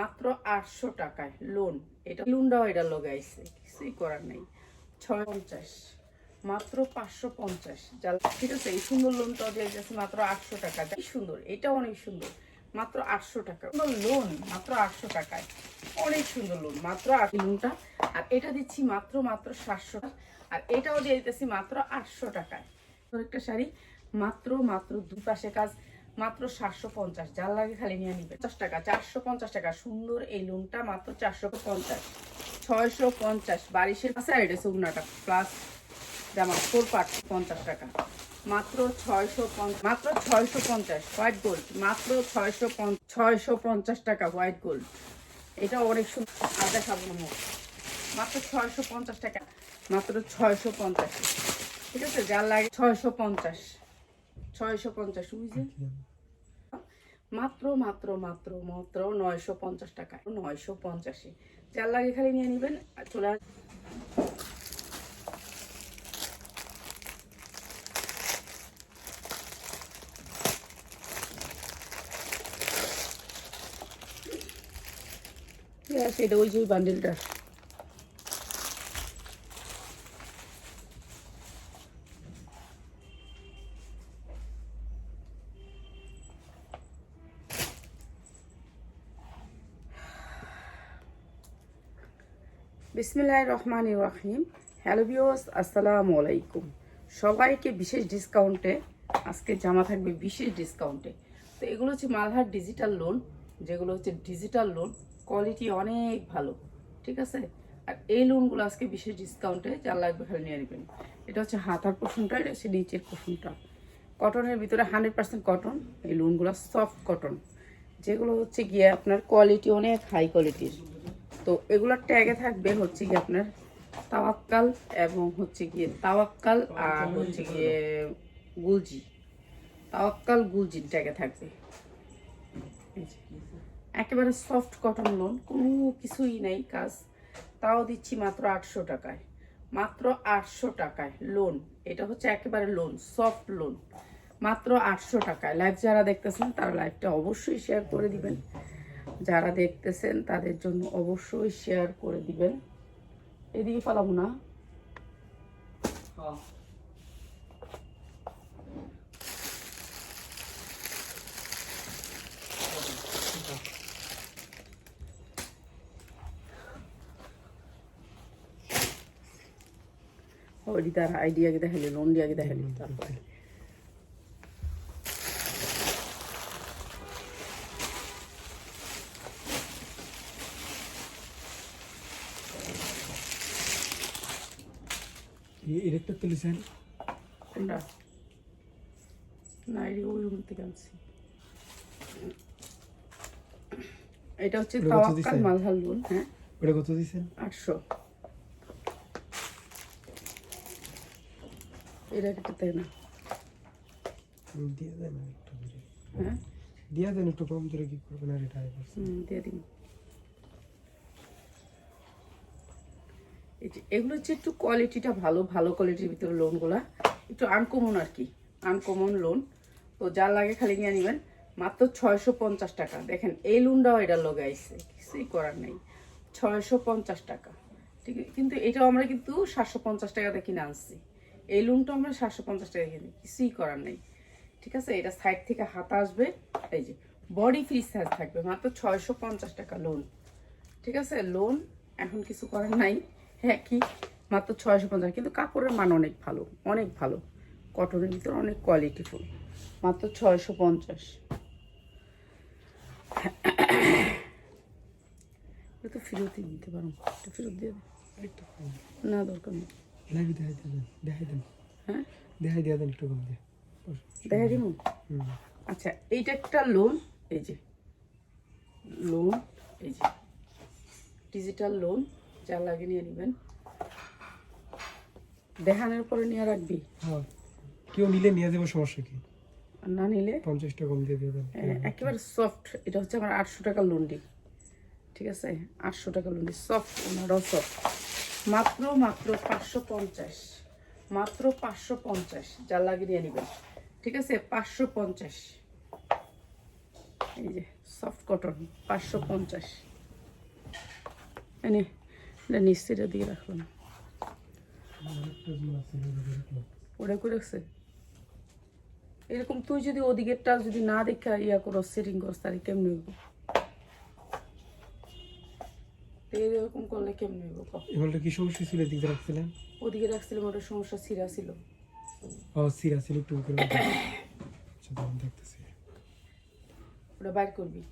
মাত্র আটশো টাকায় লোন এটা লোনটাও এটা লগাইছে, কিছুই করার নেই। ছয় পঞ্চাশ মাত্র পাঁচশো পঞ্চাশ। যা ঠিক আছে, এই সুন্দর লোনটা দিয়ে যাচ্ছে মাত্র আটশো টাকা। কি সুন্দর এটা অনেক সুন্দর। মাত্র আটশো টাকা। লোন মাত্র আটশো টাকায়। অনেক সুন্দর লোন মাত্র আট লোনটা আর এটা দিচ্ছি মাত্র মাত্র সাতশো আর এটাও দিয়ে দিতেছি মাত্র আটশো টাকায়। একটা শাড়ি, মাত্র মাত্র দুই পাশে কাজ। মাত্র সাতশো পঞ্চাশ। যার লাগে খালি নিয়ে নিবে। পঞ্চাশ টাকা, চারশো পঞ্চাশ টাকা। সুন্দর এই লোনটা মাত্র চারশো পঞ্চাশ। ছয়শো পঞ্চাশ। বারিশের পাশে আর এটা প্লাস জামা ফোর পাট পঞ্চাশ টাকা। মাত্র ছয়শো মাত্র ছয়শো পঞ্চাশ হোয়াইট গোল্ড মাত্র ছয়শো ছয়শো পঞ্চাশ টাকা হোয়াইট গোল্ড এটা অনেক সুন্দর। আর দেখাবো। মাত্র ছয়শো পঞ্চাশ টাকা। মাত্র ছয়শো পঞ্চাশ। ঠিক আছে? যার লাগে ছয়শো পঞ্চাশ। ছয়শো পঞ্চাশ বুঝলি? মাত্র মাত্র মাত্র মাত্র নয়শো পঞ্চাশ টাকা নয়শো পঞ্চাশে। যার লাগে খালি নিয়ে নেবেন চলে আস- এটা ওই যে ওই বান্ডেলটা বিসমিল্লাহ রহমান রহিম। হ্যালো বিওস আসসালামু আলাইকুম। সবাইকে বিশেষ ডিসকাউন্টে আজকে জামা থাকবে বিশেষ ডিসকাউন্টে তো এগুলো হচ্ছে মালহার ডিজিটাল লোন যেগুলো হচ্ছে ডিজিটাল লোন কোয়ালিটি অনেক ভালো, ঠিক আছে? আর এই লোনগুলো আজকে বিশেষ ডিসকাউন্টে যার লাগবে খালি নিয়ে নেবেন। এটা হচ্ছে হাতার পোষণটা এটা হচ্ছে নিচের পোষণটা কটনের ভিতরে হান্ড্রেড পার্সেন্ট কটন এই লোনগুলো সফট কটন যেগুলো হচ্ছে গিয়ে আপনার কোয়ালিটি অনেক হাই কোয়ালিটির তো এগুলোর ট্যাগে থাকবে হচ্ছে গিয়ে আপনার তাওয়াক্কাল এবং হচ্ছে গিয়ে তাওয়াক্কাল আর হচ্ছে গিয়ে গুলজি। তাওয়াক্কাল গুলজির ট্যাগে থাকবে। একেবারে সফট কটন লোন কোনো কিছুই নেই কাজ। তাও দিচ্ছি মাত্র আটশো টাকায়। মাত্র আটশো টাকায় লোন এটা হচ্ছে একেবারে লোন সফট লোন মাত্র আটশো টাকায়। লাইভ যারা দেখতেছেন, তারা লাইভটা অবশ্যই শেয়ার করে দিবেন। যারা দেখতেছেন তাদের জন্য অবশ্যই শেয়ার করে দিবেন এদিকে পালাবো না ওইটি তার আইডি আগে দেখালি লোন দিয়ে আগে দেখালি তারপরে ইলেকট্রিক তুলেছেন কোনটা? না এটি ওই রুম থেকে আনছি। এটা হচ্ছে ওটা কত তাওয়াক্কাল দিছেন? মালহাল লোন হ্যাঁ। ওটা কত দিয়েছেন আটশো। এটা কেটে না। দিয়ে দেন একটু করে। হ্যাঁ। দিয়ে দেন একটু কম করে কি করবেন আর এটা দিয়ে দিন এই যে এগুলো হচ্ছে একটু কোয়ালিটিটা ভালো ভালো কোয়ালিটির ভিতরে লোনগুলা একটু আনকমন আর কি আনকমন লোন তো যা লাগে খালি নিয়ে নেবেন। মাত্র ছয়শো পঞ্চাশ টাকা। দেখেন, এই লোনটাও এটা লগাইছে, কিছুই করার নেই। ছয়শো পঞ্চাশ টাকা। ঠিক, কিন্তু এটাও আমরা কিন্তু সাতশো পঞ্চাশ টাকাতে কিনে আনছি। এই লোনটা আমরা সাতশো পঞ্চাশ টাকা কিনি, কিছুই করার নেই। ঠিক আছে? এটা সাইড থেকে হাতা আসবে, এই যে বডি ফ্রি সাইজ থাকবে। মাত্র ছয়শো পঞ্চাশ টাকা লোন ঠিক আছে? লোন এখন কিছু করার নাই। হ্যাঁ কি মাত্র ছয়শো পঞ্চাশ। কিন্তু কাপড়ের মান অনেক ভালো অনেক ভালো। কটনের ভিতরে অনেক কোয়ালিটিফুল মাত্র ছয়শো পঞ্চাশ। তো ফেরতই নিতে পারো। এটা ফেরত দিয়ে দে। একটু না দরকার নেই। লাইভে দেখাই দেন দেখাই দেন হ্যাঁ? দেখাই দিয়ে দেন একটু কম দিয়ে। দেখা দিব? আচ্ছা এইটা একটা লোন এই যে। লোন এই যে। ডিজিটাল লোন যা লাগে নিয়ে নেবেন। দেখানোর পরে নিয়ে রাখবি। হ্যাঁ। কেউ নিলে নিয়ে যাব সমস্যা কি? না নিলে? পঞ্চাশটা কম দিয়ে আহ, একেবারে সফট এটা হচ্ছে আমার আটশো টাকা লন্ডি। ঠিক আছে? আটশো টাকা লন্ডি সফট ওনারাও সফট মাত্র মাত্র পাঁচশো পঞ্চাশ। মাত্র পাঁচশো পঞ্চাশ যা লাগে নিয়ে নেবেন। ঠিক আছে? পাঁচশো পঞ্চাশ। এই যে সফট কটন পাঁচশো পঞ্চাশ। এনে এটা দিয়ে রাখলাম। ওটা করে রাখছে? এরকম তুই যদি ওদিকেরটা যদি না দেখা ইয়া করো সেটিং করস তাহলে কেমনি হইব? এরকম করলে কেমনি হইব ক এগুলোটা কি সমস্যা ছিল এদিকে রাখছিলেন? ওদিকে রাখছিলাম ওটা সমস্যা সিরা ছিল। ও সিরা ছিল একটু আচ্ছা দেখতেছি। ওটা বাইর করবি।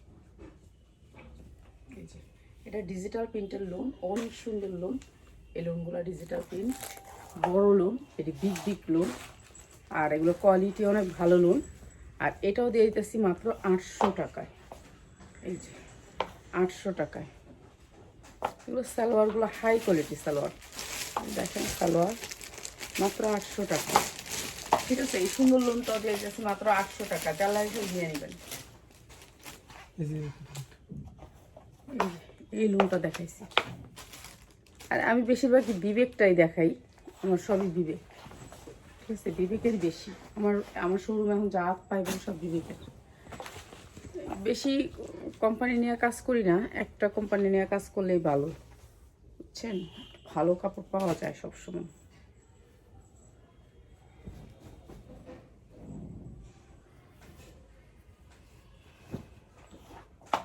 এটা ডিজিটাল প্রিন্টের লোন অনেক সুন্দর লোন এই লোনগুলো ডিজিটাল প্রিন্ট বড় লোন এটি বিগ বিগ লোন আর এগুলো কোয়ালিটি অনেক ভালো লোন আর এটাও দিয়ে দিতেছি মাত্র আটশো টাকায়। এই যে আটশো টাকায়। এগুলো সালোয়ারগুলো হাই কোয়ালিটি সালোয়ার। দেখেন সালোয়ার মাত্র আটশো টাকা। ঠিক আছে এই সুন্দর লোনটাও দিয়ে দিতেছি মাত্র আটশো টাকা। লাগে নিয়ে নেবেন। এই লোনটা দেখাইছি। আর আমি বেশিরভাগই বিবেকটাই দেখাই, আমার সবই বিবেক। ঠিক আছে, বিবেকের বেশি। আমার আমার শোরুম এখন যা পাইবেন সব বিবেকের। বেশি কোম্পানি নিয়ে কাজ করি না, একটা কোম্পানি নিয়ে কাজ করলেই ভালো। বুঝছেন? ভালো কাপড় পাওয়া যায় সবসময়।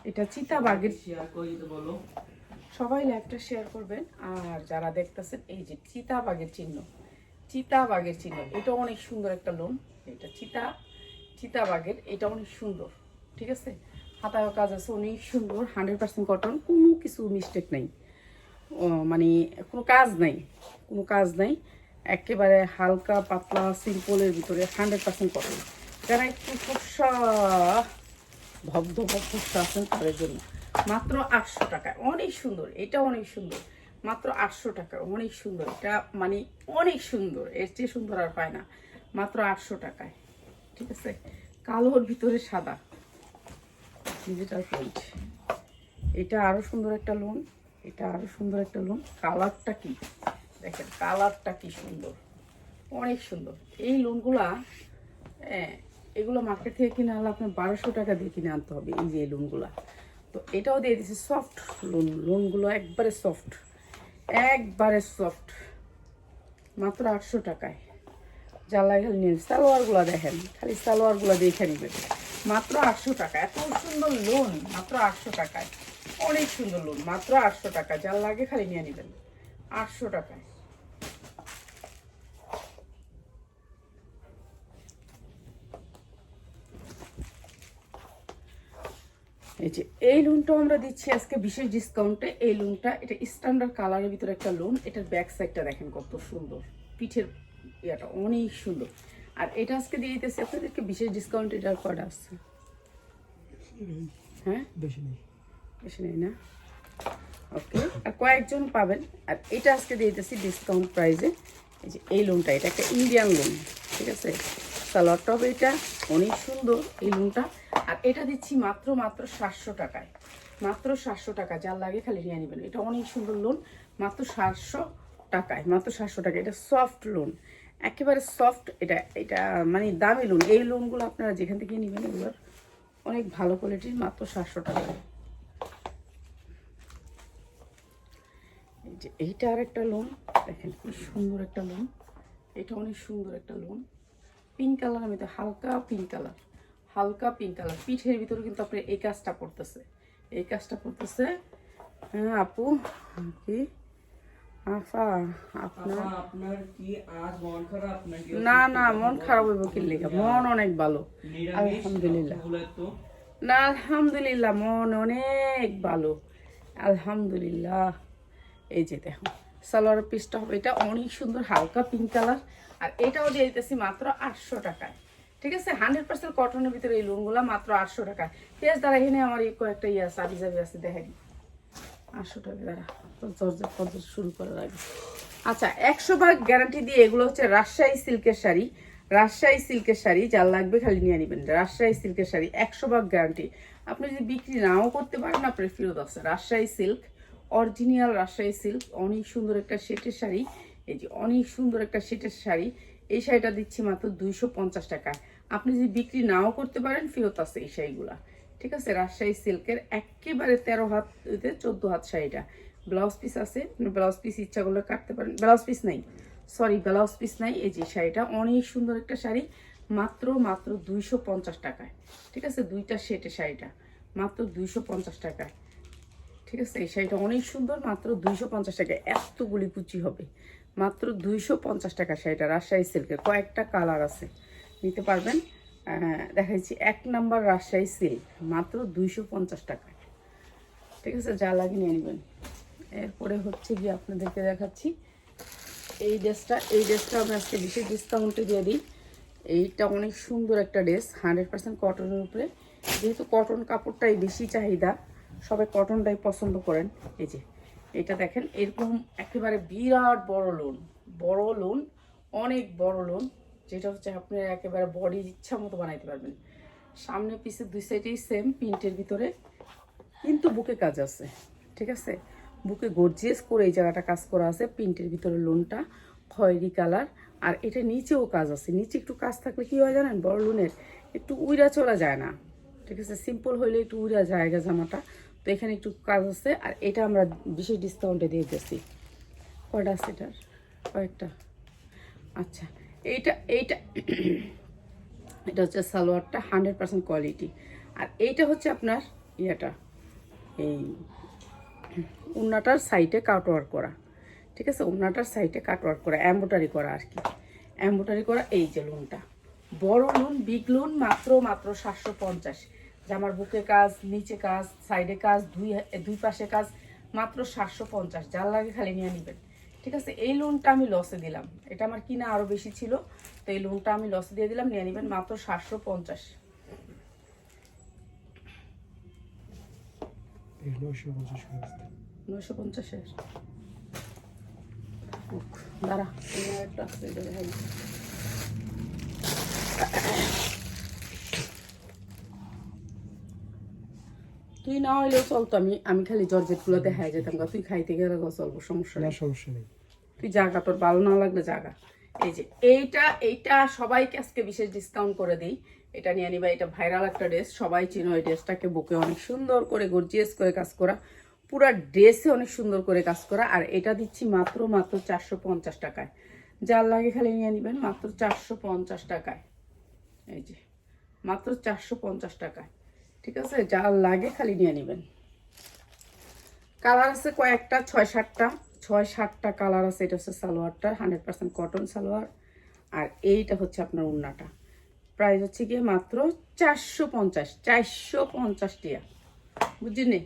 এটা চিতাবাগের শেয়ার করে দিতে বলো। সবাই লাইভটা শেয়ার করবেন। আর যারা দেখতেছেন এই যে চিতাবাগের চিহ্ন। চিতাবাগের চিহ্ন এটা অনেক সুন্দর একটা লোন এটা চিতা চিতাবাগের এটা অনেক সুন্দর। ঠিক আছে? হাতায় কাজ আছে অনেক সুন্দর হান্ড্রেড পার্সেন্ট কটন কোনো কিছু মিস্টেক নেই। মানে কোনো কাজ নাই কোনো কাজ নাই। একেবারে হালকা পাতলা সিম্পলের ভিতরে হান্ড্রেড পার্সেন্ট কটন যারা একটু ফর্সা ভব্দ ফর্সা আছেন তাদের জন্য। মাত্র আটশো টাকায়। অনেক সুন্দর। এটা অনেক সুন্দর। মাত্র আটশো টাকা অনেক সুন্দর। এটা মানে অনেক সুন্দর। এর চেয়ে সুন্দর আর হয় না। মাত্র আটশো টাকায়। ঠিক আছে? কালোর ভিতরে সাদা। Digital print. এটা আরও সুন্দর একটা লোন এটা আরও সুন্দর একটা লোন কালারটা কি? দেখেন, কালারটা কি সুন্দর। অনেক সুন্দর। এই লোনগুলা এগুলো মার্কেট থেকে কিনে আনলে আপনার বারোশো টাকা দিয়ে কিনে আনতে হবে এই যে এই লোনগুলা তো এটাও দিয়ে দিচ্ছে সফট লোন লোনগুলো একবারে সফট একবারে সফট মাত্র আটশো টাকায়। জ্বালাই খালি নিন। সালোয়ারগুলো দেখেন, খালি সালোয়ারগুলো দেখে নেবেন। মাত্র আটশো টাকা। এত সুন্দর লোন মাত্র আটশো টাকায়। অনেক সুন্দর লোন মাত্র আটশো টাকা। যার লাগে খালি নিয়ে নেবেন। আটশো টাকায়। এই যে এই লোনটাও আমরা দিচ্ছি আজকে বিশেষ ডিসকাউন্টে এই লোনটা এটা স্ট্যান্ডার্ড কালারের ভিতরে একটা লোন এটার ব্যাক সাইডটা দেখেন কত সুন্দর। পিঠের ইয়াটা অনেক সুন্দর। আর এটা আজকে দিয়ে দিতেছি আপনাদেরকে বিশেষ ডিসকাউন্ট এটার কটা আসছে হ্যাঁ? বেশি নেই। বেশি নেই না? ওকে আর কয়েকজন পাবেন। আর এটা আজকে দিয়ে দিতেছি ডিসকাউন্ট প্রাইসে এই যে এই লোনটা এটা একটা ইন্ডিয়ান লোন ঠিক আছে? সালোয়ার টপ এটা, অনেক সুন্দর এই লোনটা আর এটা দিচ্ছি মাত্র মাত্র সাতশো টাকায়। মাত্র সাতশো টাকা, যার লাগে খালি নিয়ে নেবেন। এটা অনেক সুন্দর লোন মাত্র সাতশো টাকায়, মাত্র সাতশো টাকা এটা সফট লোন একেবারে সফট এটা এটা মানে দামি লোন এই লোনগুলো আপনারা যেখান থেকে নেবেন এগুলোর অনেক ভালো কোয়ালিটির মাত্র সাতশো এই যে এইটা আর একটা লোন দেখেন কি সুন্দর একটা লোন এটা অনেক সুন্দর একটা লোন পিঙ্ক কালার আমি তো হালকা পিঙ্ক কালার হালকা পিঙ্ক কালার পিঠের ভিতরে কিন্তু আপনার এই কাজটা পড়তেছে এই কাজটা পড়তেছে হ্যাঁ আপু কি? আফা আপনার আপনার কি আজ মন খারাপ নাকি? না না মন খারাপ হইব কি লেগে মন অনেক ভালো। আলহামদুলিল্লাহ। না আলহামদুলিল্লাহ মন অনেক ভালো। আলহামদুলিল্লাহ। এই যে দেখো সালোয়ার পিসটা হবে। এটা অনেক সুন্দর হালকা পিঙ্ক কালার আর এটাও দিয়ে দিতেছি মাত্র আটশো টাকায়। ঠিক আছে? হান্ড্রেড পার্সেন্ট কটনের ভিতরে এই লোনগুলো মাত্র আটশো টাকা পেঁয়াজ দ্বারা এখানে আমার এই কয়েকটা ইয়ে আছে আবি জাবি আছে, দেখাই আটশো টাকা দ্বারা জর্জের পদ্ধতি শুরু করার আগে। আচ্ছা একশো ভাগ গ্যারান্টি দিয়ে এগুলো হচ্ছে রাজশাহী সিল্কের শাড়ি। রাজশাহী সিল্কের শাড়ি যার লাগবে খালি নিয়ে নেবেন। রাজশাহী সিল্কের শাড়ি, একশো ভাগ গ্যারান্টি আপনি যদি বিক্রি নাও করতে পারেন, আপনার ফেরত আছে। Rajshahi silk original Rajshahi silk, অনেক সুন্দর একটা সেটের শাড়ি। এই যে অনেক সুন্দর একটা সেটের শাড়ি, এই শাড়িটা দিচ্ছি মাত্র দুইশো পঞ্চাশ টাকা। আপনি যদি বিক্রি নাও করতে পারেন, ফেরত আছে এই শাড়িগুলা। ঠিক আছে, রাজশাহী সিল্কের একেবারে তেরো হাত চোদ্দ হাত শাড়িটা। ব্লাউজ পিস আছে ব্লাউজ পিস ইচ্ছা করলে কাটতে পারেন। ব্লাউজ পিস নাই, সরি, ব্লাউজ পিস নাই, এই যে শাড়িটা অনেক সুন্দর একটা শাড়ি, মাত্র মাত্র দুইশো পঞ্চাশ টাকায়। ঠিক আছে, দুইটা সেটের শাড়িটা, মাত্র দুইশো পঞ্চাশ টাকায়। ঠিক আছে? এই শাড়িটা অনেক সুন্দর, মাত্র দুইশো পঞ্চাশ টাকা। এতগুলি কুচি হবে। মাত্র দুইশো পঞ্চাশ টাকা শাড়িটা, রাজশাহী সিল্কের। কয়েকটা কালার আছে। নিতে পারবেন? দেখাচ্ছি এক নাম্বার রাজশাহী সিল্ক, মাত্র দুইশো পঞ্চাশ টাকা। ঠিক আছে? যা লাগে নিয়ে নেবেন। এরপরে হচ্ছে গিয়ে আপনাদেরকে দেখাচ্ছি। এই ড্রেসটা এই ড্রেসটা আমি আজকে বিশেষ ডিসকাউন্টে দিয়ে দিই। এইটা অনেক সুন্দর একটা ড্রেস, হান্ড্রেড পার্সেন্ট কটনের উপরে। যেহেতু কটন কাপড়টাই বেশি চাহিদা সবাই কটনটাই পছন্দ করেন। এই যে, এটা দেখেন, এরকম একেবারে বিরাট বড় লোন বড় লোন অনেক বড় লোন যেটা হচ্ছে আপনি একেবারে বডি ইচ্ছা মতো বানাইতে পারবেন। সামনে পিছে দুই সাইডেই সেম প্রিন্টের ভিতরে, কিন্তু বুকে কাজ আছে, ঠিক আছে? বুকে গর্জিয়াস করে এই জায়গাটা কাজ করা আছে প্রিন্টের ভিতরে লোনটা খয়েরি কালার, আর এটা নিচেও কাজ আছে। নিচে একটু কাজ থাকলে কী হয় জানেন? বড় লোনের একটু উইরা চলা যায় না, ঠিক আছে? সিম্পল হইলে একটু উইরা জায়গা জামাটা। তো এখানে একটু কাজ আছে। আর এটা আমরা বিশেষ ডিসকাউন্টে দিয়ে দিয়েছি। কয়টা আছে এটার? কয়েকটা। আচ্ছা এইটা এইটা, এটা হচ্ছে সালোয়ারটা হান্ড্রেড পার্সেন্ট কোয়ালিটি আর এইটা হচ্ছে আপনার ইয়েটা, এই উন্নাটার সাইডে কাটওয়ার্ক করা। ঠিক আছে? উন্নাটার সাইডে কাটওয়ার্ক করা এম্বোটারি করা আর কি। এম্বোটারি করা, এই যে লোনটা বড় লোন বিগ লোন মাত্র মাত্র সাতশো পঞ্চাশ। জামার বুকে কাজ নিচে কাজ সাইডে কাজ দুই দুই পাশে কাজ মাত্র সাতশো পঞ্চাশ। যার লাগে খালি নিয়ে নেবেন। ঠিক আছে? এই লোনটা আমি লসে দিলাম। এটা আমার কিনা আরও বেশি ছিল তো এই লোনটা আমি লসে দিয়ে দিলাম নিয়ে নেবেন মাত্র সাতশো পঞ্চাশ। নয়শো পঞ্চাশের? দাঁড়া। একটা আছে, এটা দেখাই। তুই না হইলেও চলতো আমি আমি খালি জর্জেটগুলো দেখাই যেতাম গা, তুই খাইতে গেলে গো চলবো সমস্যা না নেই। সমস্যা নেই। তুই জাগা তোর ভালো না লাগলে জাগা। এই যে এইটা এইটা সবাইকে আজকে বিশেষ ডিসকাউন্ট করে দিই। এটা নিয়ে নিবা এটা ভাইরাল একটা ড্রেস সবাই চিনো এই ড্রেসটাকে বুকে অনেক সুন্দর করে গর্জিয়াস করে কাজ করা। পুরা ড্রেসে অনেক সুন্দর করে কাজ করা। আর এটা দিচ্ছি মাত্র মাত্র চারশো পঞ্চাশ টাকায়। যার লাগে খালি নিয়ে নিবেন মাত্র চারশো পঞ্চাশ টাকায়। এই যে মাত্র চারশো পঞ্চাশ টাকায়। ঠিক আছে? যার লাগে খালি নিয়ে নেবেন। কালার আছে কয়েকটা, ছয় সাতটা। ছয় সাতটা কালার আছে, এটা হচ্ছে সালোয়ারটা হান্ড্রেড পার্সেন্ট কটন সালোয়ার। আর এইটা হচ্ছে আপনার উন্নাটা। প্রাইস হচ্ছে গিয়ে মাত্র চারশো পঞ্চাশ চারশো পঞ্চাশ টিয়া বুঝলি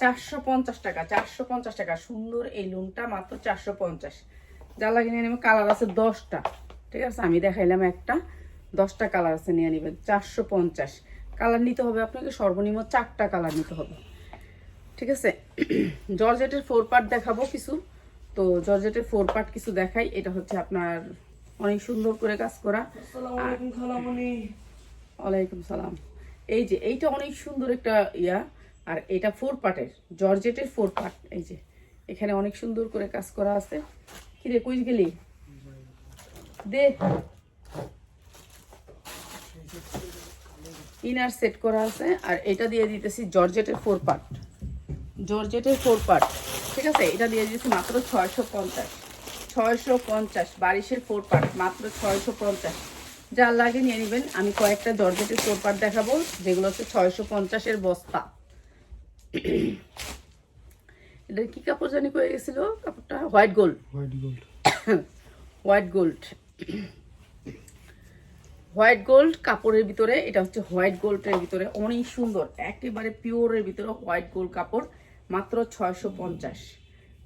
চারশো পঞ্চাশ টাকা, চারশো পঞ্চাশ টাকা। সুন্দর এই লুনটা মাত্র চারশো পঞ্চাশ। যা লাগে নিয়ে নেবেন কালার আছে দশটা। ঠিক আছে? আমি দেখাইলাম একটা, দশটা কালার আছে, নিয়ে নেবেন, চারশো পঞ্চাশ। কালার নিতে হবে আপনাকে সর্বনিম্ন চারটা কালার নিতে হবে। ঠিক আছে? জর্জেটের ফোর পার্ট দেখাবো কিছু। তো জর্জেটের ফোর পার্ট কিছু দেখাই। এটা হচ্ছে আপনার অনেক সুন্দর করে কাজ করা। ওয়ালাইকুম সালাম। এই যে এইটা অনেক সুন্দর একটা ইয়া। আর এটা ফোর পার্টের জর্জেটের ফোর পার্ট। এই যে এখানে অনেক সুন্দর করে কাজ করা আছে। কিরে কুইজ গেলি? দে। ইনার সেট করা আছে আর এটা দিয়ে দিতেছি জর্জেটের ফোর পার্ট জর্জেটের ফোর পার্ট ঠিক আছে? এটা দিয়ে দিচ্ছি মাত্র ছয়শো পঞ্চাশ। ছয়শো পঞ্চাশ বারিশের ফোর পার্ট মাত্র ছয়শো পঞ্চাশ। যার লাগে নিয়ে নেবেন। আমি কয়েকটা জর্জেটের ফোর পার্ট দেখাবো যেগুলো হচ্ছে ছয়শো পঞ্চাশের বস্তা। এটা কি কাপড় জানি কয়ে গেছিল? কাপড়টা white gold white gold white gold white gold কাপড়ের ভিতরে, এটা হচ্ছে হোয়াইট গোল্ডের ভিতরে, অনেক সুন্দর, একেবারে পিওরের ভিতরে হোয়াইট গোল্ড কাপড়, মাত্র ছয়শো পঞ্চাশ,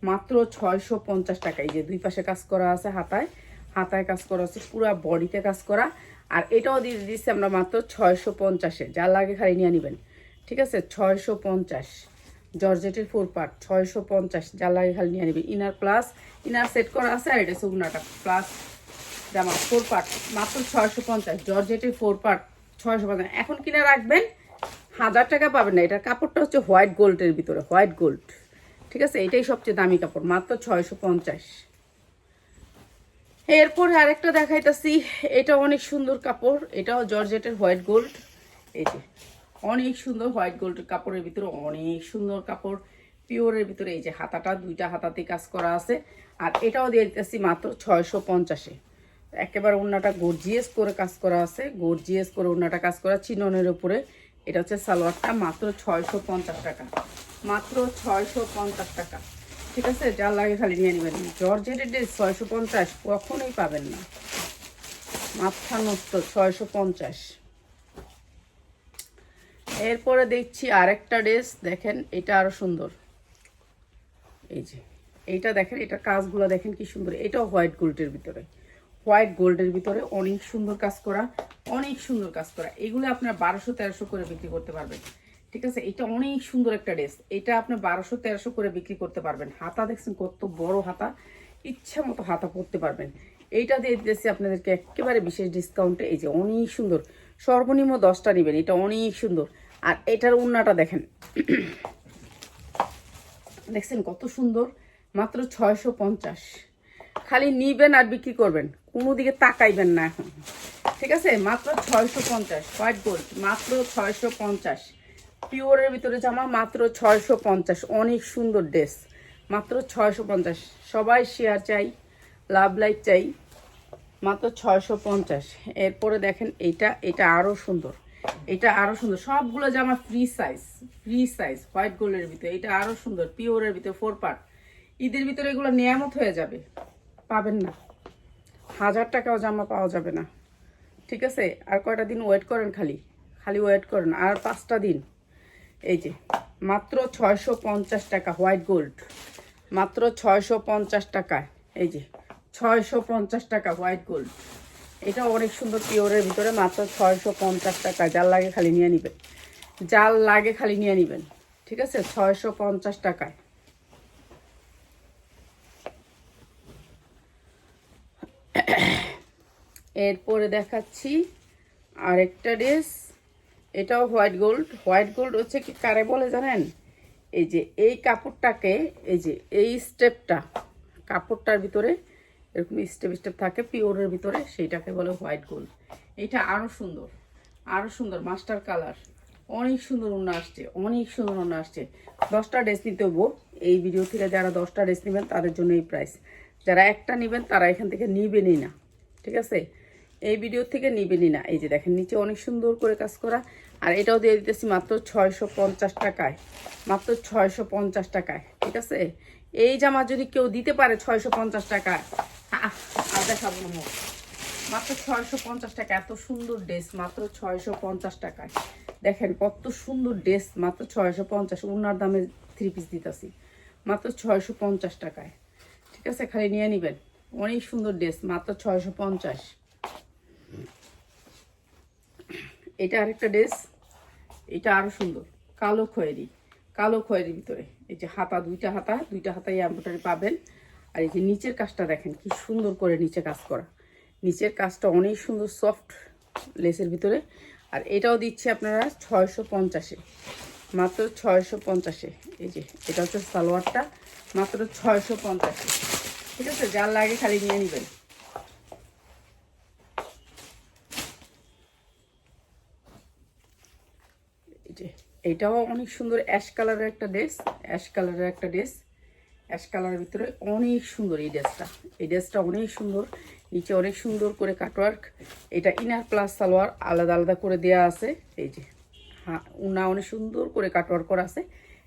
মাত্র ছয়শো পঞ্চাশ টাকা। এই যে দুই পাশে কাজ করা আছে হাতায় হাতায় কাজ করা আছে, পুরা বডিতে কাজ করা, আর এটাও দিয়ে দিচ্ছি আমরা মাত্র ছয়শো পঞ্চাশে যা লাগে খালি নিয়ে নেবেন। ঠিক আছে? ছয়শো পঞ্চাশ, জর্জেটের ফোর পার্ট ছয়শো পঞ্চাশ যা লাগে খালি নিয়ে নেবেন। ইনার প্লাস ইনার সেট করা আছে, আর এটা সুগনাটা প্লাস জামা ফোর পার্ট মাত্র ছয়শো পঞ্চাশ, জর্জেটের ফোর পার্ট ছয়শো পঞ্চাশ। এখন কিনে রাখবেন, হাজার টাকা পাবেন না। এটার কাপড়টা হচ্ছে হোয়াইট গোল্ডের ভিতরে, হোয়াইট গোল্ড। ঠিক আছে? এটাই সবচেয়ে দামি কাপড়, মাত্র ছয়শো পঞ্চাশ। এরপরে আরেকটা দেখাইতেছি, এটা অনেক সুন্দর কাপড়, এটাও জর্জেটের হোয়াইট গোল্ড। এই যে, অনেক সুন্দর হোয়াইট গোল্ডের কাপড়ের ভিতরে অনেক সুন্দর কাপড়, পিওরের ভিতরে এই যে হাতাটা, দুইটা হাতাতে কাজ করা আছে। আর এটাও দিয়ে দিতেছি মাত্র ছয়শো পঞ্চাশে। একেবারে ওড়নাটা গর্জিয়াস করে কাজ করা আছে গর্জিয়াস করে ওড়নাটা কাজ করা চিননের উপরে। এটা হচ্ছে সালোয়ারটা, মাত্র ছয়শো পঞ্চাশ টাকা। মাত্র ছয়শো পঞ্চাশ টাকা। ঠিক আছে? যা লাগে খালি নিয়ে নেবেন। জর্জেটের ড্রেস ছয়শো পঞ্চাশ, কখনোই পাবেন না। মাথা নষ্ট ছয়শো পঞ্চাশ। এরপরে দেখছি আরেকটা ড্রেস দেখেন, এটা আরও সুন্দর। এই যে, এইটা দেখেন এটা কাজগুলো দেখেন কি সুন্দর। এটাও হোয়াইট গোল্ডের ভিতরে। হোয়াইট গোল্ডের ভিতরে অনেক সুন্দর কাজ করা, অনেক সুন্দর কাজ করা। এগুলো আপনার বারোশো, তেরোশো করে বিক্রি করতে পারবেন। ঠিক আছে? এটা অনেক সুন্দর একটা ড্রেস। এটা আপনি বারোশো, তেরোশো করে বিক্রি করতে পারবেন। হাতা দেখছেন কত বড় হাতা? ইচ্ছা মতো হাতা পরতে পারবেন। এইটা দিয়ে দিতেছি আপনাদেরকে একেবারে বিশেষ ডিসকাউন্টে এই যে অনেক সুন্দর। সর্বনিম্ন দশটা নেবেন। এটা অনেক সুন্দর। আর এটার উন্নাটা দেখেন। দেখছেন কত সুন্দর? মাত্র ছয়শো পঞ্চাশ। খালি নিবেন আর বিক্রি করবেন। কোনো দিকে তাকাইবেন না এখন। ঠিক আছে? মাত্র ছয়শো পঞ্চাশ, হোয়াইট গোল্ড, মাত্র ছয়শো পঞ্চাশ। পিওরের ভিতরে জামা মাত্র ছয়শো পঞ্চাশ, অনেক সুন্দর ড্রেস। মাত্র ছয়শো পঞ্চাশ। সবাই শেয়ার চাই লাভ লাইট চাই, মাত্র ছয়শো পঞ্চাশ। এরপরে দেখেন এইটা, এটা আরও সুন্দর। এটা আরও সুন্দর। সবগুলো জামা free size free size white গোল্ডের ভিতরে। এটা আরও সুন্দর, পিওরের ভিতরে ফোর পার্ট ঈদের ভিতরে এগুলো নিয়ামত হয়ে যাবে। পাবেন না। হাজার টাকাও জামা পাওয়া যাবে না। ঠিক আছে? আর কয়টা দিন ওয়েট করেন খালি? খালি ওয়েট করেন। আর পাঁচটা দিন। এই যে, মাত্র ছয়শো পঞ্চাশ টাকা হোয়াইট গোল্ড মাত্র ছয়শো পঞ্চাশ টাকা এই যে, ছয়শো পঞ্চাশ টাকা হোয়াইট গোল্ড এটা অনেক সুন্দর পিওরের ভিতরে মাত্র ছয়শো পঞ্চাশ টাকা যার লাগে খালি নিয়ে নেবেন। যার লাগে খালি নিয়ে নেবেন। ঠিক আছে? ছয়শো পঞ্চাশ টাকায়। এরপরে দেখাচ্ছি আরেকটা ড্রেস। এটাও হোয়াইট গোল্ড। হোয়াইট গোল্ড হচ্ছে কি কারে বলে জানেন? এই যে এই কাপড়টাকে, এই যে এই স্টেপটা, কাপড়টার ভিতরে এরকম স্টেপ স্টেপ থাকে, পিওরের ভিতরে সেইটাকে বলে হোয়াইট গোল্ড। এটা আরও সুন্দর আরও সুন্দর, মাস্টার কালার। অনেক সুন্দর অন্য আসছে, অনেক সুন্দর অন্য আসছে। দশটা ড্রেস নিতে হব। এই ভিডিও থেকে যারা দশটা ড্রেস নেবেন, তাদের জন্য এই প্রাইস। যারা একটা নেবেন, তারা এখান থেকে নিবেনই না। ঠিক আছে? এই ভিডিও থেকে নিবেনই না। এই যে দেখেন, নিচে অনেক সুন্দর করে কাজ করা। আর এটাও দিয়ে দিতেছি মাত্র ছয়শো পঞ্চাশ টাকায়। মাত্র ছয়শো পঞ্চাশ টাকায়। ঠিক আছে? এই জামা যদি কেউ দিতে পারে ছয়শো পঞ্চাশ টাকায় আর দেখাবো মাত্র ছয়শো পঞ্চাশ টাকা, এত সুন্দর ড্রেস মাত্র ছয়শো পঞ্চাশ টাকায়। দেখেন কত সুন্দর ড্রেস মাত্র ছয়শো পঞ্চাশ। ওনার দামে থ্রি পিস দিতেছি। মাত্র ছয়শো পঞ্চাশ টাকায়। আছে খালি নিয়ে নেবেন। অনেক সুন্দর ড্রেস, মাত্র ছয়শো পঞ্চাশ। এটা আরেকটা ড্রেস, এটা আরও সুন্দর, কালো খয়েরি, কালো খয়েরির ভিতরে। এই যে হাতা, দুইটা হাতা, দুইটা হাতায় এম্ব্রয়ডারি পাবেন। আর এই যে নিচের কাজটা দেখেন, কি সুন্দর করে নিচে কাজ করা। নিচের কাজটা অনেক সুন্দর সফট লেসের ভিতরে। আর এটাও দিচ্ছে আপনারা ছয়শো পঞ্চাশে। মাত্র ছয়শো পঞ্চাশে। এই যে, এটা হচ্ছে সালোয়ারটা, মাত্র ছয়শো পঞ্চাশে। ঠিক আছে, যার লাগে খালি নিয়ে নেবেন। এটাও অনেক সুন্দর অ্যাশ কালারের একটা ড্রেস, অ্যাশ কালারের একটা ড্রেস। অ্যাশ কালারের ভিতরে অনেক সুন্দর এই ড্রেসটা। এই ড্রেসটা অনেক সুন্দর, নিচে অনেক সুন্দর করে কাটওয়ার্ক এটা ইনার প্লাস সালোয়ার আলাদা আলাদা করে দেয়া আছে। এই যে হ্যাঁ উনা অনেক সুন্দর করে কাটওয়ার্ক করা আছে।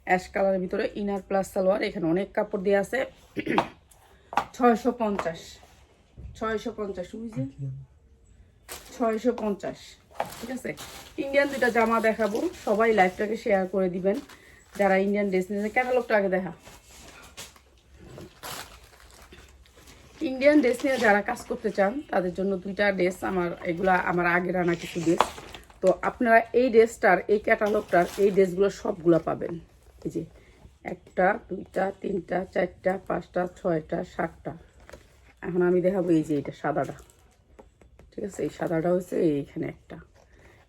অ্যাশ কালারের ভিতরে ইনার প্লাস সালোয়ার, এখানে অনেক কাপড় দেওয়া আছে। ছয়শো পঞ্চাশ। ছয়শো পঞ্চাশ বুঝলি? ছয়শো পঞ্চাশ ঠিক আছে? ইন্ডিয়ান দুটা জামা দেখাবো সবাই লাইভটাকে শেয়ার করে দিবেন যারা ইন্ডিয়ান ড্রেস নিয়েছে। ক্যাটালগটা আগে দেখা। ইন্ডিয়ান ড্রেস নিয়ে যারা কাজ করতে চান তাদের জন্য দুইটা ড্রেস আমার এগুলা আমার আগের আনা কিছু ড্রেস তো আপনারা এই ড্রেসটার এই ক্যাটালগটার এই ড্রেসগুলো সবগুলো পাবেন। এই যে একটা, দুইটা, তিনটা, চারটা, পাঁচটা, ছয়টা, সাতটা। এখন আমি দেখাবো এই যে এটা সাদাটা। ঠিক আছে, এই সাদাটা হচ্ছে এইখানে একটা।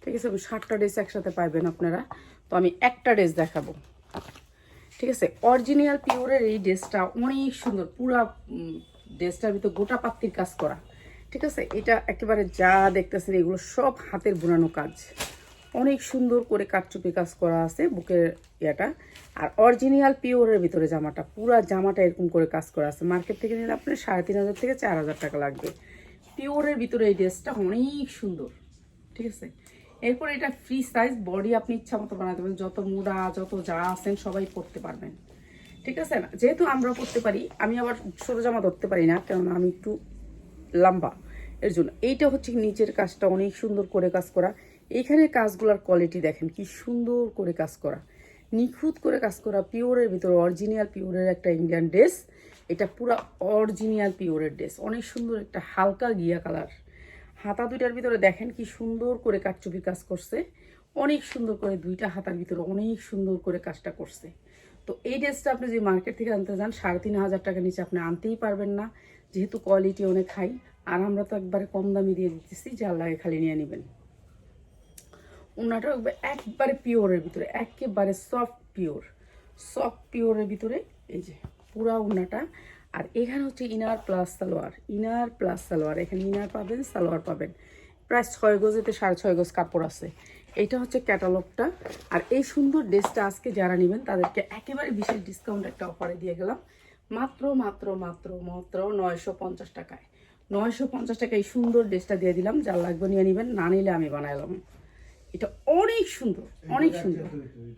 ঠিক আছে সাতটা ড্রেস একসাথে পাইবেন আপনারা। তো আমি একটা ড্রেস দেখাবো। ঠিক আছে, অরিজিনাল, পিওরের এই ড্রেসটা অনেক সুন্দর। পুরা ড্রেসটার ভিতর গোটা পাত্তির কাজ করা। ঠিক আছে, এটা একেবারে যা দেখতেছেন, এগুলো সব হাতের বোনানো কাজ। অনেক সুন্দর করে কাটচুপি কাজ করা আছে বুকের ইয়েটা। আর অরিজিনাল পিওরের ভিতরে জামাটা, পুরো জামাটা এরকম করে কাজ করা আছে। মার্কেট থেকে নিলে আপনার সাড়ে তিন হাজার থেকে চার হাজার টাকা লাগবে। পিওরের ভিতরে এই ড্রেসটা অনেক সুন্দর, ঠিক আছে? এরপর এটা ফ্রি সাইজ বডি আপনি ইচ্ছা মতো বানাতে পারেন। যত মুড়া, যত যা আছেন, সবাই পরতে পারবেন, ঠিক আছে? না যেহেতু আমরা পরতে পারি, আমি আবার ছোটো জামা ধরতে পারি না, কেননা আমি একটু লম্বা। এর জন্য এইটা হচ্ছে নিচের কাজটা অনেক সুন্দর করে কাজ করা। এইখানে কাজগুলোর কোয়ালিটি দেখেন, কি সুন্দর করে কাজ করা। নিখুঁত করে কাজ করা, পিওরের ভিতরে অরিজিনাল পিওরের একটা ইন্ডিয়ান ড্রেস এটা পুরো অরিজিনাল পিওরের ড্রেস অনেক সুন্দর একটা হালকা গিয়া কালার। হাতা দুইটার ভিতরে দেখেন কি সুন্দর করে কাটচুপি কাজ করছে। অনেক সুন্দর করে দুইটা হাতার ভিতরে অনেক সুন্দর করে কাজটা করছে। তো এই ড্রেসটা আপনি যদি মার্কেট থেকে আনতে যান, সাড়ে তিন হাজার টাকা নিচে আপনি আনতেই পারবেন না। যেহেতু কোয়ালিটি অনেক হাই আর আমরা তো একবারে কম দামি দিয়ে দিতেছি যার লাগে খালি নিয়ে নেবেন। ওনাটা একবারে পিওরের ভিতরে, একেবারে সফট পিওর সফট পিওরের ভিতরে, এই যে পুরা ওনাটা আর এখানে হচ্ছে inner plus salwar, inner plus salwar, এখানে ইনার পাবেন, সালোয়ার পাবেন। প্রায় ছয় গজেতে সাড়ে ছয় গজ কাপড় আছে। এটা হচ্ছে ক্যাটালগটা আর এই সুন্দর ড্রেসটা আজকে যারা নেবেন, তাদেরকে একেবারে বিশেষ ডিসকাউন্ট একটা অফারে দিয়ে গেলাম। মাত্র মাত্র মাত্র মাত্র নয়শো পঞ্চাশ টাকায়। নয়শো পঞ্চাশ টাকা এই সুন্দর ড্রেসটা দিয়ে দিলাম। যার লাগবে নিয়ে নেবেন, না নিলে আমি বানাইলাম। এটা অনেক সুন্দর অনেক সুন্দর।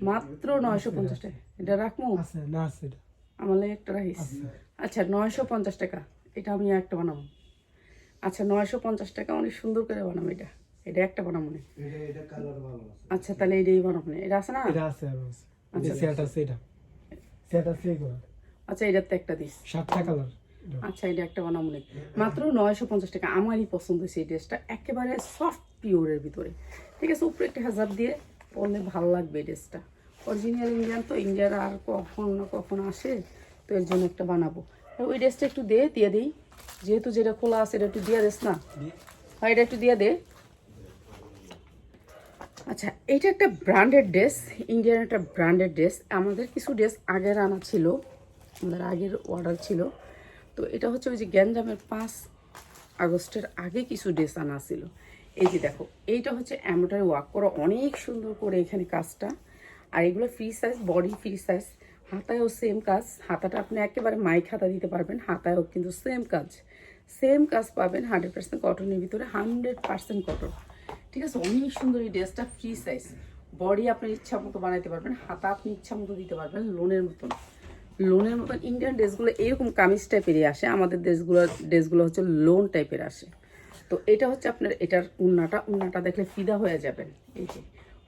মাত্র নয়শো পঞ্চাশ টাকা। এটা রাখব? আমার লাগে একটা রাখিস। আচ্ছা নয়শো পঞ্চাশ টাকা। এটা আমি একটা বানাবো। আচ্ছা নয়শো পঞ্চাশ টাকা অনেক সুন্দর করে বানাবো এটা। এটা একটা বানাবো না। আচ্ছা তাহলে এটাই বানাবো না। এটা আছে না? আছে এগুলো আচ্ছা এটাতে একটা দিস। সাতটা কালার আচ্ছা এটা একটা বানাবো না। মাত্র নয়শো পঞ্চাশ টাকা। আমারই পছন্দ হয়েছে এই ড্রেসটা একেবারে সফট পিওরের ভিতরে। ঠিক আছে উপরে একটা হাজার দিয়ে পরলে ভালো লাগবে ড্রেসটা অরিজিনাল ইন্ডিয়ান তো ইন্ডিয়ার আর কখন না কখন আসে তো এর জন্য একটা বানাবো। ওই ড্রেসটা একটু দে দিয়ে দিই। যেহেতু যেটা খোলা আছে এটা একটু দিয়ে দিস না? হয় এটা একটু দিয়ে দে। আচ্ছা এটা একটা ব্র্যান্ডেড ড্রেস ইন্ডিয়ান একটা ব্র্যান্ডেড ড্রেস আমাদের কিছু ড্রেস আগের আনা ছিল আমাদের আগের অর্ডার ছিল। তো এটা হচ্ছে ওই যে গ্যাঞ্জামের পাঁচ আগস্টের আগে কিছু ড্রেস আনা ছিল। এই যে দেখো, এইটা হচ্ছে এমব্রয়ডারি ওয়ার্ক করা অনেক সুন্দর করে এখানে কাজটা। আর এগুলো free size body free size হাতায়ও same কাজ। হাতাটা আপনি একেবারে মাইক হাতা দিতে পারবেন, হাতায়ও কিন্তু সেম কাজ। সেম কাজ পাবেন হান্ড্রেড পার্সেন্ট কটনের ভিতরে হান্ড্রেড পার্সেন্ট কটন ঠিক আছে, অনেক সুন্দর এই ড্রেসটা ফ্রি সাইজ বডি আপনার ইচ্ছা মতো বানাইতে পারবেন, হাতা আপনি ইচ্ছা মতো দিতে পারবেন লোনের মতন। লোনের মতন ইন্ডিয়ান ড্রেসগুলো এরকম কামিজ টাইপেরই আসে, আমাদের ড্রেসগুলো ড্রেসগুলো হচ্ছে লোন টাইপের আসে। তো এটা হচ্ছে আপনার এটার উন্নাটা। উন্নাটা দেখলে ফিদা হয়ে যাবেন। এই যে,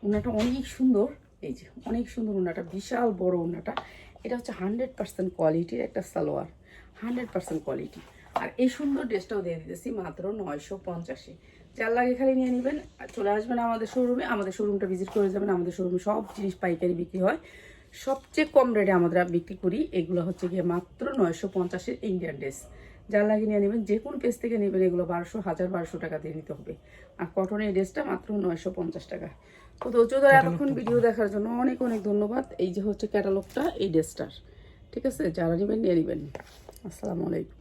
উন্নাটা অনেক সুন্দর। এই যে, অনেক সুন্দর উন্নাটা, বিশাল বড় উন্নাটা। এটা হচ্ছে হান্ড্রেড পার্সেন্ট কোয়ালিটির একটা সালোয়ার। Hundred percent quality. আর এই সুন্দর ড্রেসটাও দিয়ে দিতেছি মাত্র নয়শো পঞ্চাশে। যার লাগে খালি নিয়ে নেবেন, আর চলে আসবেন আমাদের শোরুমে আমাদের শোরুমটা ভিজিট করে যাবেন। আমাদের শোরুমে সব জিনিস পাইকারি বিক্রি হয়। সবচেয়ে কম রেটে আমরা বিক্রি করি। এগুলো হচ্ছে গিয়ে মাত্র নয়শো পঞ্চাশের ইন্ডিয়ান ড্রেস যার লাগে নিয়ে নেবেন যে কোনো পেজ থেকে নেবেন এগুলো বারোশো হাজার বারোশো টাকা দিয়ে নিতে হবে। আর কটনের ড্রেসটা মাত্র নয়শো পঞ্চাশ টাকা। তো ধরে এতক্ষণ ভিডিও দেখার জন্য অনেক অনেক ধন্যবাদ। এই যে হচ্ছে ক্যাটালগটা এই ড্রেসটার ঠিক আছে? যারা নেবেন নিয়ে নেবেন। আসসালামু আলাইকুম।